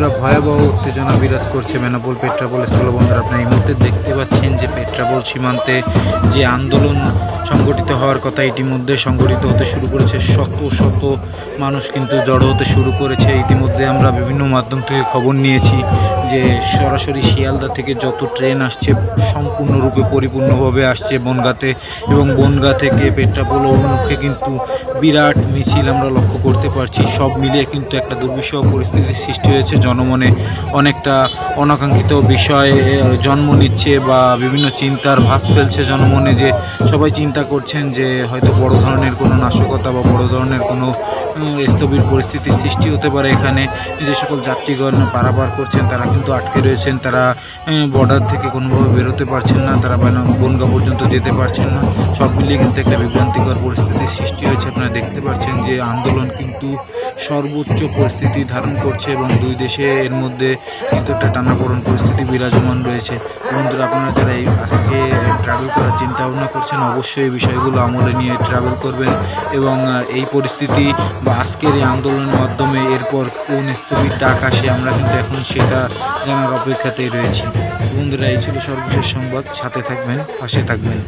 বন্ধুরা ভয়াবহ উত্তেজনা বিরাজ করছে বেনাপোল পেট্রাপোল স্থলবন্দর আপনারা এই মুহূর্তে দেখতে পাচ্ছেন যে পেট্রাপোল সীমান্তে যে আন্দোলন সংগঠিত হওয়ার কথা ইতিমধ্যে সংগঠিত হতে শুরু করেছে। শত শত মানুষ কিন্তু জড়ো হতে শুরু করেছে। ইতিমধ্যে আমরা বিভিন্ন মাধ্যম থেকে খবর নিয়েছি যে সরাসরি শিয়ালদা থেকে যত ট্রেন আসছে সম্পূর্ণরূপে পরিপূর্ণভাবে আসছে বনগাতে এবং বনগা থেকে পেট্রাপোল অভিমুখে কিন্তু বিরাট মিছিল আমরা লক্ষ্য করতে পারছি। সব মিলিয়ে কিন্তু একটা দুর্বিষহ পরিস্থিতির সৃষ্টি হয়েছে। জনমনে অনেকটা অনাকাঙ্ক্ষিত বিষয় জন্ম নিচ্ছে বা বিভিন্ন চিন্তার ভাস ফেলছে জনমনে যে সবাই চিন্তা করছেন যে হয়তো বড় ধরনের কোনো নাশকতা বা বড় ধরনের কোনো স্থবির পরিস্থিতির সৃষ্টি হতে পারে এখানে। যে সকল যাত্রীগণ পারাপার করছেন, তারা কিন্তু আটকে রয়েছেন, তারা বর্ডার থেকে কোনোভাবে বেরোতে পারছেন না, তারা বানা- বনগা পর্যন্ত যেতে পারছেন না। সব মিলিয়ে কিন্তু একটা বিভ্রান্তিকর পরিস্থিতির সৃষ্টি হয়েছে। আপনারা দেখতে পাচ্ছেন যে আন্দোলন কিন্তু সর্বোচ্চ পরিস্থিতি ধারণ করছে এবং দুই দেশে এর মধ্যে কিন্তু একটা টানাপোড়ন পরিস্থিতি বিরাজমান রয়েছে। বন্ধুরা, আপনারা যারা এই আজকে ট্রাভেল করার চিন্তা ভাবনা করছেন, অবশ্যই এই বিষয়গুলো আমলে নিয়ে ট্রাভেল করবেন এবং এই পরিস্থিতি বা আজকের এই আন্দোলনের মাধ্যমে এরপর কোন স্থবির ডাক আসে আমরা কিন্তু এখন সেটা জানার অপেক্ষাতেই রয়েছি। বন্ধুরা, এই ছিল সর্বশেষ সংবাদ, সাথে থাকবেন, পাশে থাকবেন।